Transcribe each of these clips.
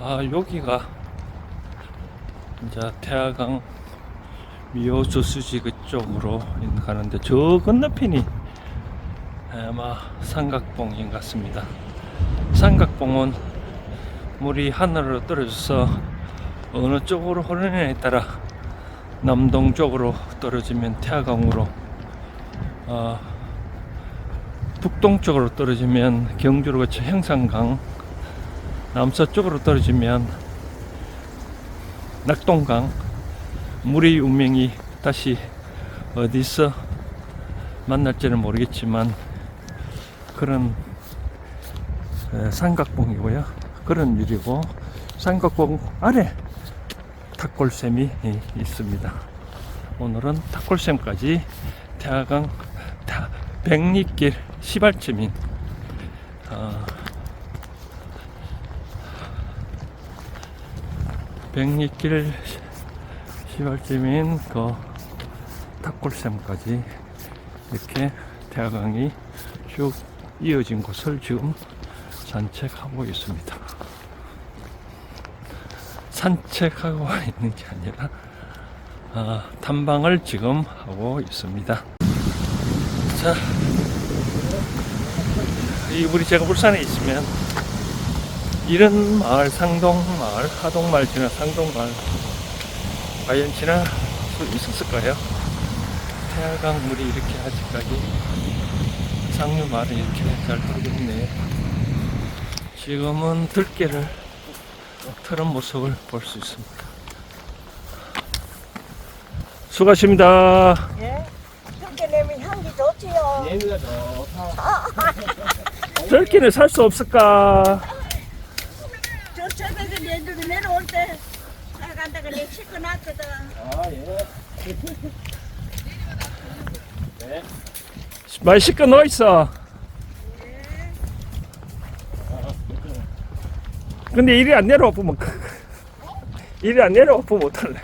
아 여기가 이제 태화강 미호조수지 그쪽으로 가는데 저 건너편이 아마 삼각봉인 것 같습니다. 삼각봉은 물이 하늘로 떨어져서 어느 쪽으로 흐르느냐에 따라 남동쪽으로 떨어지면 태화강으로 어, 북동쪽으로 떨어지면 경주로 거쳐 형산강 남서쪽으로 떨어지면 낙동강 물의 운명이 다시 어디서 만날지는 모르겠지만 그런 에, 삼각봉이고요. 그런 일이고 삼각봉 아래 탁골샘이 이- 있습니다. 오늘은 탁골샘까지 타- 백리길 시발점인 어, 백리길 시- 시발점인 그 탁골샘까지 이렇게 태화강이 쭉 이어진 곳을 지금 산책하고 있습니다. 산책하고 있는 게 아니라 아, 탐방을 지금 하고 있습니다. 자, 이 우리 제가 울산에 있으면 이런 마을, 상동 마을, 하동 마을 지나 상동 마을 과연 지날 수 있었을까요? 태화강 물이 이렇게 아직까지 상류 마을이 이렇게 잘 흐르고 있네요. 지금은 들깨를 틀은 모습을 볼 수 있습니다. 수고하십니다. 예? 그렇게 내면 향기 좋지요. 얘가 좋다. 들깨는 살 수 없을까? 저 새벽에 내들이 내려올 때 나간다가 내 싣고 놨거든. 아, 예. 많이 씻겨 넣어 있어. 근데 이리 안 내려와 보면 이리 안 내려와 보면 어떡할래?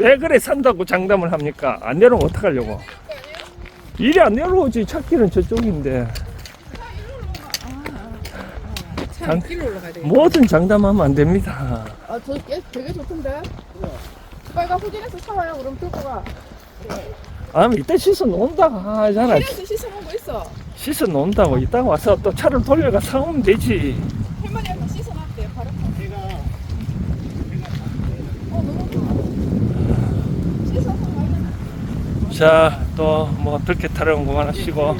왜 그래 산다고 장담을 합니까? 안 내려오면 어떡하려고? 이리 안 내려오지 찾기는 저쪽인데 장- 길로 올라가야 되겠다. 뭐든 장담하면 안 됩니다. 아, 저 꽤, 되게 좋던데? 빨간 후진에서 사와요. 그럼 들고 가. 아 이따 씻어 놓는다 하잖아. 길에서 씻어놓은 거 있어. 씻어 놓는다고 이따가 와서 또 차를 돌려가 사오면 되지. 할머니가 씻어놨대. 바로. 어, 너무 좋아. 씻어서 가야 자, 또 뭐 들깨 타령 그만하시고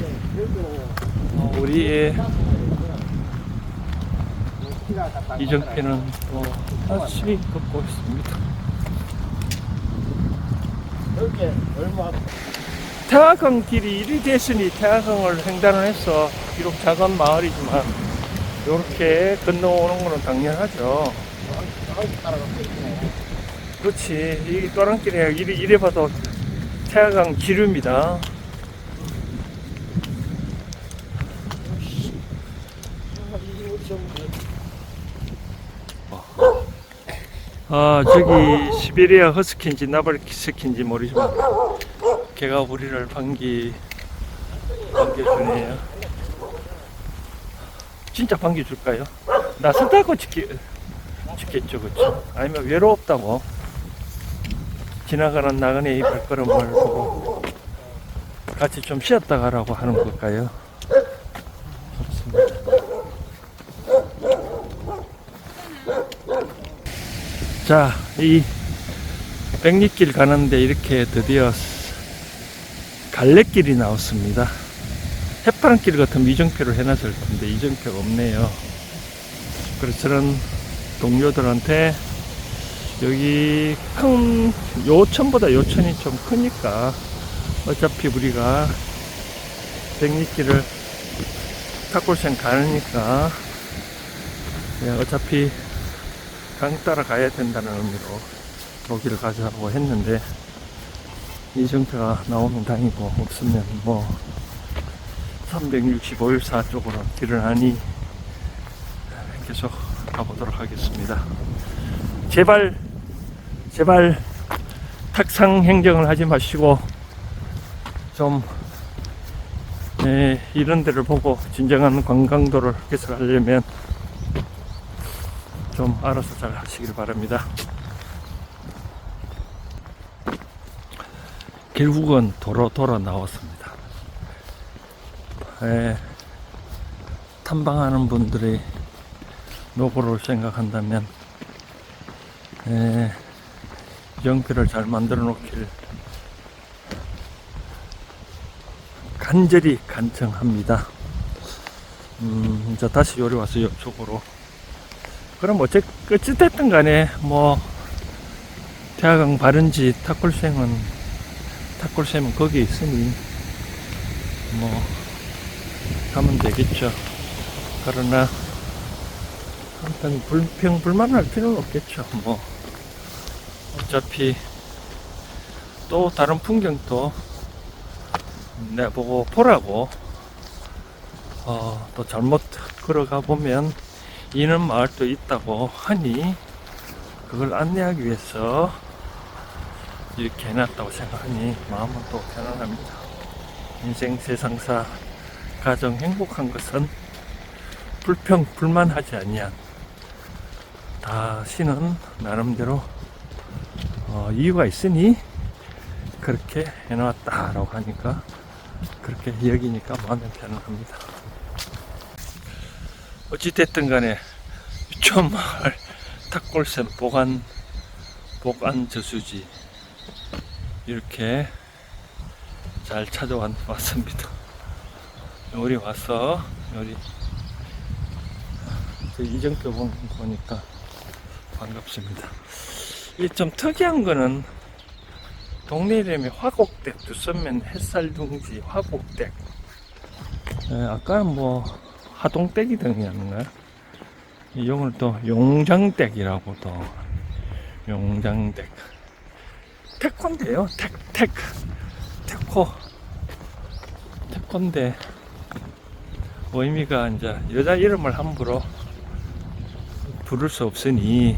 어, 우리의 이정표는 또 열심히 걷고 있습니다. 이렇게 얼마 태화강 길이 이리 됐으니 태화강을 횡단을 해서 비록 작은 마을이지만 이렇게 건너오는 거는 당연하죠. 그렇지. 이 또랑길에 이래, 이래 봐도 태화강 지류입니다. 아, 저기 시베리아 허스키인지 나발스키인지 모르지만 걔가 우리를 반기 반겨주네요. 진짜 반겨줄까요? 나선다고 찍기, 찍겠죠, 그쵸? 아니면 외롭다고 지나가는 나그네의 발걸음을 보고 같이 좀 쉬었다 가라고 하는 걸까요? 좋습니다. 자, 이 백리길 가는데 이렇게 드디어 갈래길이 나왔습니다. 해파랑길 같은 이정표를 해놨을 텐데 이정표가 없네요. 그래서 저는 동료들한테 여기 큰 요천보다 요천이 좀 크니까 어차피 우리가 백리길을 탁골생 가니까 어차피 강 따라 가야 된다는 의미로 거기를 가자고 했는데 이정표가 나오면 다행이고 없으면 뭐 365일사 쪽으로 길을 아니 계속 가보도록 하겠습니다. 제발 제발 탁상 행정을 하지 마시고 좀 네, 이런 데를 보고 진정한 관광도를 개설하려면 좀 알아서 잘 하시길 바랍니다. 결국은 도로 돌아 나왔습니다. 에, 탐방하는 분들의 노고를 생각한다면 에, 영표를 잘 만들어 놓길 간절히 간청합니다. 음, 이제 다시 요리 와서 옆쪽으로. 그럼 어째, 어찌됐든 간에, 뭐, 태화강 바른지 탁골생은, 탁골생은 거기 있으니, 뭐, 가면 되겠죠. 그러나, 한편 불평, 불만할 필요는 없겠죠. 뭐, 어차피, 또 다른 풍경도 내보고 보라고 어, 또 잘못 걸어가 보면 이는 마을도 있다고 하니 그걸 안내하기 위해서 이렇게 해놨다고 생각하니 마음은 또 편안합니다. 인생 세상사 가정 행복한 것은 불평 불만하지 아니한 다 신은 나름대로 어, 이유가 있으니 그렇게 해놨다라고 하니까 그렇게 여기니까 마음이 편안합니다. 어찌됐든 간에 유천마을 탁골샘 보관 보관 저수지 이렇게 잘 찾아왔습니다. 와서 우리 저 이정표 보- 보니까 반갑습니다. 이좀 특이한 거는 동네 이름이 화곡댁 두선면 햇살둥지 화곡댁 에, 아까는 뭐 이용을 또 용장댁이라고 또. 용장댁. 태권데요. 태, 태, 태코 태권데 의미가 이제 여자 이름을 함부로 부를 수 없으니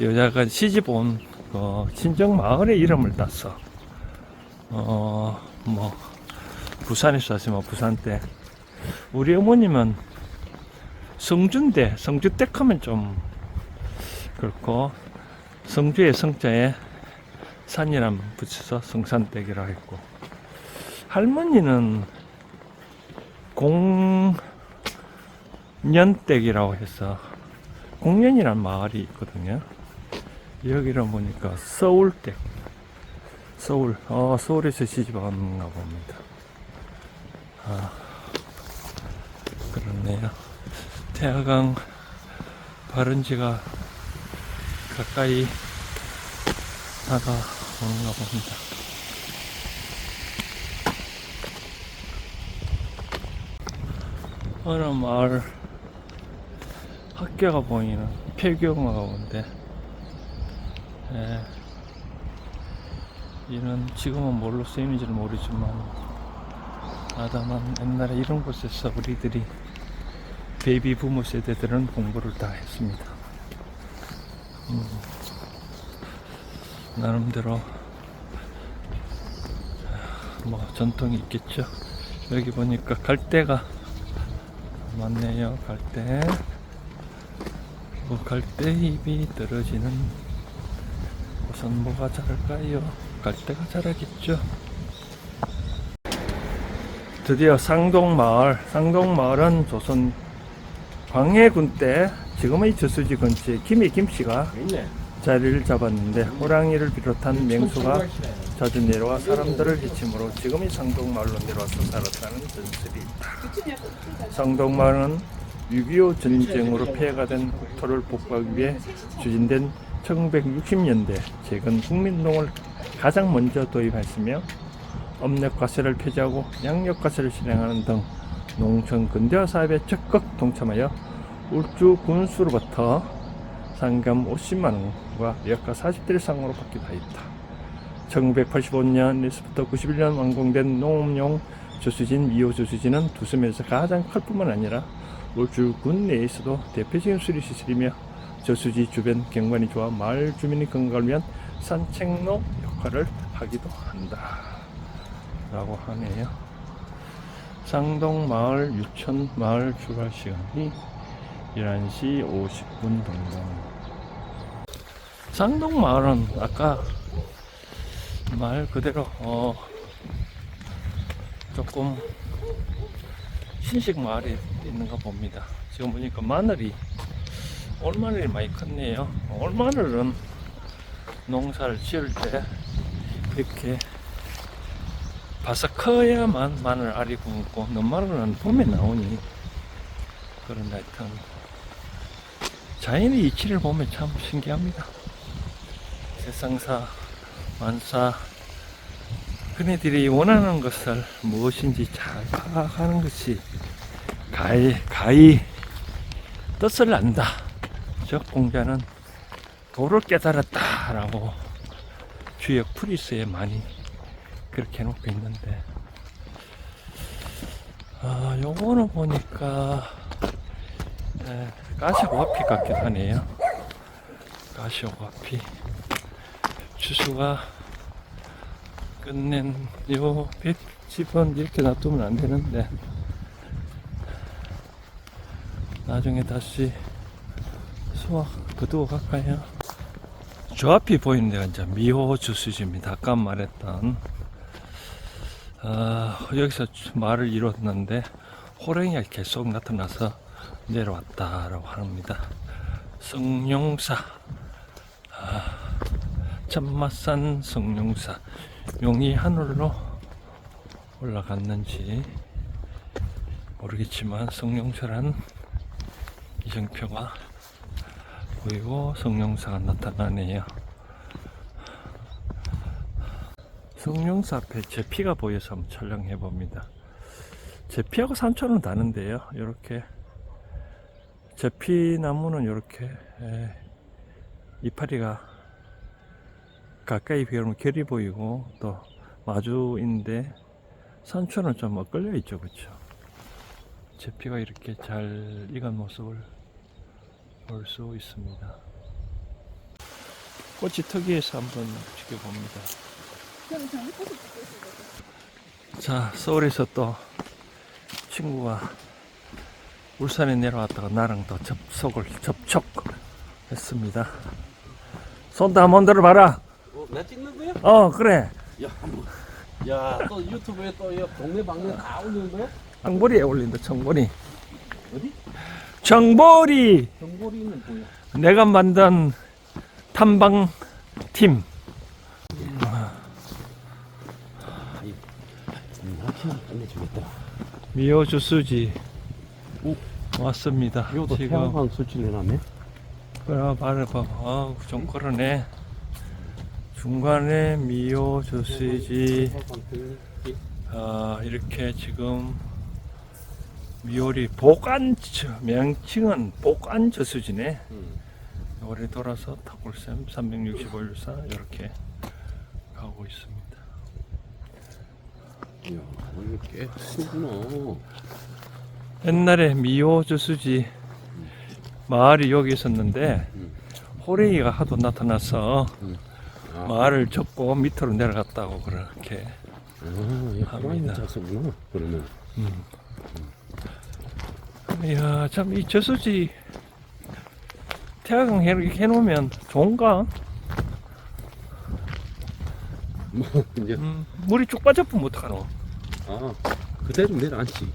여자가 시집 온 그 친정 마을의 이름을 따서 어뭐 부산에서 하시면 부산 때 우리 어머님은 성주인데 성주댁 하면 좀 그렇고 성주의 성자에 산이람 붙여서 성산댁이라 했고 할머니는 공년댁이라고 해서 공년이란 마을이 있거든요. 여기를 보니까 서울댁 서울 어 서울에서 시집 왔는가 봅니다. 아 그렇네요. 태화강 바른지가 가까이 다가오는가 봅니다. 어느 마을 학교가 보이는 폐교가 오는데 예, 이는 지금은 뭘로 쓰이는지는 모르지만 아담한 옛날에 이런 곳에서 우리들이 베이비 부모 세대들은 공부를 다 했습니다. 음, 나름대로 뭐 전통이 있겠죠. 여기 보니까 갈대가 많네요. 갈대. 뭐 갈대 잎이 떨어지는 우선 뭐가 자랄까요? 갈대가 자라겠죠. 드디어 상동마을, 상동마을은 조선 광해군 때 지금의 저수지 근처에 김해 김씨가. 자리를 잡았는데 호랑이를 비롯한 맹수가 자주 내려와 사람들을 해치므로 지금의 상동마을로 내려와서 살았다는 전설이 있다. 상동마을은 6.25 전쟁으로 폐해가 된 국토를 복구하기 위해 추진된 1960년대 최근 국민농을 가장 먼저 도입했으며 업력과세를 폐지하고 양력과세를 실행하는 등 농촌 근대화 사업에 적극 동참하여 울주 군수로부터 상금 50만 원과 여가 40대를 상으로 받기도 하였다. 1985년에서부터 91년 완공된 농업용 저수지인 미호 저수지는 두섬에서 가장 클 뿐만 아니라 울주 군 내에서도 대표적인 수리시설이며 저수지 주변 경관이 좋아 마을 주민의 건강을 위한 산책로 역할을 하기도 한다. 라고 하네요. 상동 마을 유천 마을 출발 시간이 11시 50분 동동. 상동 마을은 아까 말 그대로 어 조금 신식 마을이 있는 거 봅니다. 지금 보니까 마늘이 올마늘이 많이 컸네요. 올마늘은 농사를 지을 때 이렇게 바싹 커야만 마늘 알이 굵고 너마늘은 봄에 나오니 그런 하여튼 자연의 이치를 보면 참 신기합니다. 세상사 만사 그네들이 원하는 것을 무엇인지 잘 파악하는 것이 가히 가히 뜻을 안다. 즉 공자는 도를 깨달았다라고 주역 프리스에 많이 그렇게 해놓고 있는데 아 요거는 보니까 에, 가시오와피 같기도 하네요. 가시오와피 주수가 끝낸 요 뱃집은 이렇게 놔두면 안 되는데 나중에 다시 수확 거두어 갈까요? 저 앞이 보이는 데가 이제 미호 주수지입니다. 아까 말했던 아, 여기서 말을 이뤘는데 호랭이가 계속 나타나서 내려왔다라고 합니다. 성룡사 아, 참맛산 성룡사 용이 하늘로 올라갔는지 모르겠지만 성룡사란 이정표가 보이고 성룡사가 나타나네요. 성룡사 앞에 제피가 보여서 한번 촬영해 봅니다. 제피하고 산초는 다른데요. 이렇게 제피 나무는 이렇게 이파리가 가까이 비오면 결이 보이고 또 마주인데 산초는 좀 엇갈려 있죠, 그렇죠? 제피가 이렇게 잘 익은 모습을 볼 수 있습니다. 꽃이 특이해서 한번 지켜봅니다. 자, 서울에서 또 친구가 울산에 내려왔다가 나랑 또 접속을 접촉했습니다. 손도 한번 들어봐라. 어, 나 찍는 거야? 어, 그래. 야, 뭐. 야, 또 유튜브에 또 이 동네 방네 다 올리는 거야? 청보리에 올린다, 청보리. 어디? 청보리! 정보리는 뭐야? 내가 만든 탐방 팀. 낚시는 끝내주겠다. 미호주 수지. 오. 왔습니다. 이것도 지금. 태양광 수치를 해놨네. 그래, 말을 봐. 아우, 좀 그러네. 중간에 미호주 수지. 아, 이렇게 지금 미오리 복안 명칭은 복안 저 수지네. 음. 요리 돌아서 탁골샘 365일사 이렇게 가고 있습니다. 이야, 오늘 꽤 크구나. 옛날에 미오 저수지 마을이 여기 있었는데 음. 호랭이가 하도 나타나서 아, 마을을 접고 밑으로 내려갔다고 그렇게. 아, 이 호랑이 합니다. 잤었구나. 그러면. 이야, 참 이 저수지 태양광 해- 해놓으면 좋은가? 뭐, 이제, 음, 물이 쭉 빠져보면 어떡하노? 아, 그대로 내려앉지.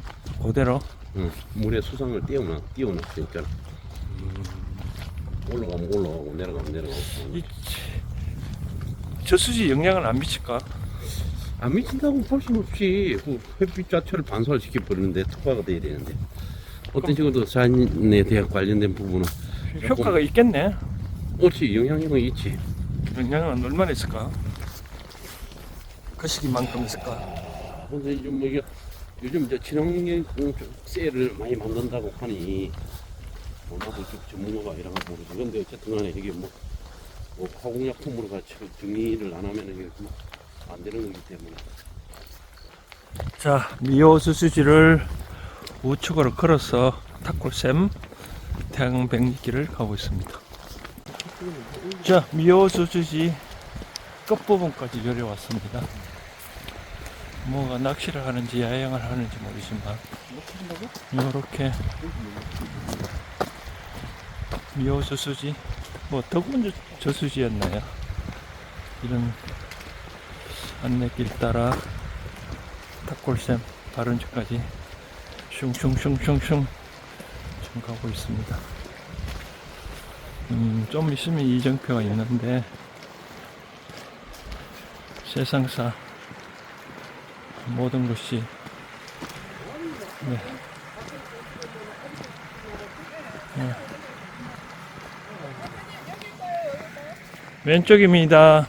그대로. 응. 물에 수상을 띄워놔, 띄워놔, 진짜. 올라가면 올라가고, 내려가면 내려가고. 이 저수지 영향을 안 미칠까? 안 미친다고 볼 수는 없지. 그 햇빛 자체를 반사시켜 버리는데 특화가 돼야 되는데. 어떤 식으로 자연에 대한 관련된 부분은 효과가 있겠네. 없이 영향력은 있지. 영향은 얼마나 있을까? 그 시기만큼 있을까? 근데 요즘 뭐 이게 요즘 이제 친환경 셀을 많이 만든다고 하니 뭐 나도 좀 전문가가 이런 거 모르지. 근데 어쨌든 간에 이게 뭐, 뭐 화공약품으로 같이 정리를 안 하면 이게 뭐안 되는 거기 때문에. 자, 미호 저수지를 우측으로 걸어서 탁골샘 태양백리길을 가고 있습니다. 자, 미호 저수지 끝부분까지 내려왔습니다. 뭐가 낚시를 하는지 야영을 하는지 모르지만 이렇게 미호 저수지, 뭐 덕분 저- 저수지였나요? 이런 안내길 따라 탁골샘 바른지까지 슝슝슝슝슝 좀 가고 있습니다. 음, 좀 있으면 이정표가 있는데 세상사 모든 것이 네. 네. 왼쪽입니다.